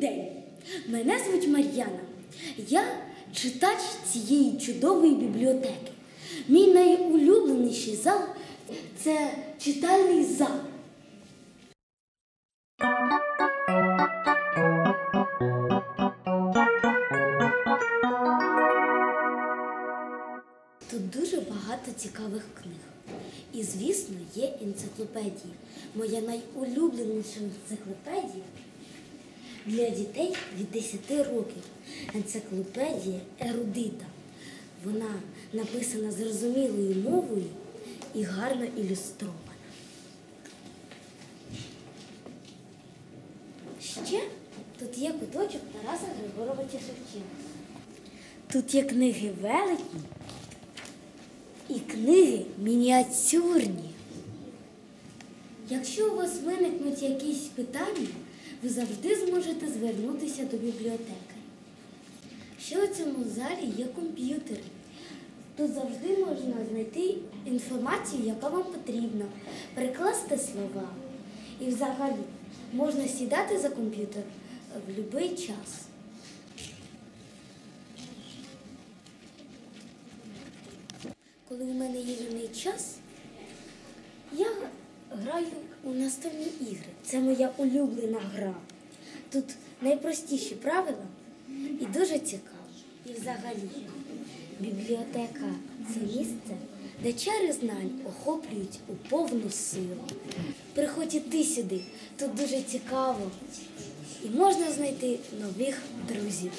день! Мене звуть Мар'яна. Я читач цієї чудової бібліотеки. Мій найулюбленіший зал це читальний зал. Тут дуже багато цікавих книг. І, звісно, є енциклопедії. Моя найулюбленіша енциклопедія для дітей від 10 років. Енциклопедія ерудита. Вона написана зрозумілою мовою і гарно ілюстрована. Ще тут є куточок Тараса Григоровича Шевченка. Тут є книги велетні і книги мініатюрні. Якщо у вас виникнуть якісь питання, ви завжди зможете звернутися до бібліотеки. Ще у цьому залі є комп'ютери. Тут завжди можна знайти інформацію, яка вам потрібна, перекласти слова. І взагалі можна сідати за комп'ютер в будь-який час. Коли у мене є вільний час, граю у настольні ігри. Це моя улюблена гра. Тут найпростіші правила і дуже цікаво. І взагалі, бібліотека це місце, де чари знань охоплюють у повну силу. Приходь ти сюди, тут дуже цікаво і можна знайти нових друзів.